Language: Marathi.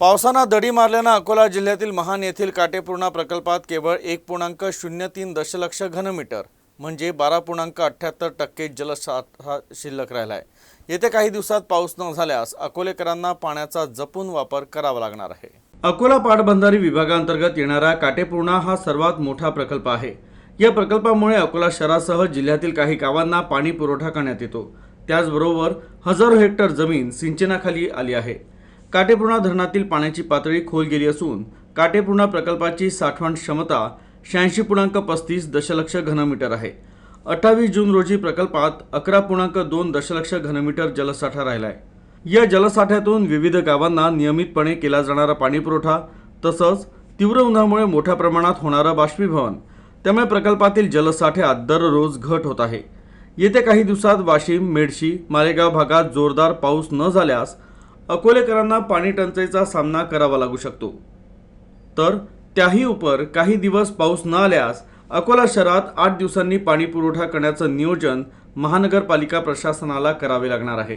पावसानं दडी मारल्यानं अकोला जिल्ह्यातील महान येथील काटेपूर्णा प्रकल्पात केवळ एक पूर्णांक शून्य तीन दशलक्ष घनमीटर म्हणजे बारा पूर्णांक अठ्ठ्याहत्तर टक्के जलसाठा शिल्लक राहिला आहे येत्या काही दिवसात पाऊस न झाल्यास अकोलेकरांना पाण्याचा जपून वापर करावा लागणार आहे. अकोला पाटबंधारी विभागांतर्गत येणारा काटेपूर्णा हा सर्वात मोठा प्रकल्प आहे. या प्रकल्पामुळे अकोला शहरासह जिल्ह्यातील काही गावांना पाणी पुरवठा करण्यात येतो. त्याचबरोबर हजारो हेक्टर जमीन सिंचनाखाली आली आहे. काटेपूर्णा धरणातील पाण्याची पातळी खोल गेली असून काटेपूर्णा प्रकल्पाची साठवण क्षमता शहाऐंशी पूर्णांक पस्तीस दशलक्ष घनमीटर आहे. अठ्ठावीस जून रोजी प्रकल्पात अकरा पूर्णांक दोन दशलक्ष घनमीटर जलसाठा राहिला आहे या जलसाठ्यातून विविध गावांना नियमितपणे केला जाणारा पाणीपुरवठा तसंच तीव्र उन्हामुळे मोठ्या प्रमाणात होणारं बाष्पीभवन त्यामुळे प्रकल्पातील जलसाठ्यात दररोज घट होत आहे. येत्या काही दिवसात वाशिम मेडशी मालेगाव भागात जोरदार पाऊस न झाल्यास अकोलेकरांना पाणी टंचाईचा सामना करावा लागू शकतो. तर त्याही उपर काही दिवस पाऊस न आल्यास अकोला शहरात आठ दिवसांनी पाणी पुरवठा करण्याचं नियोजन महानगरपालिका प्रशासनाला करावे लागणार आहे.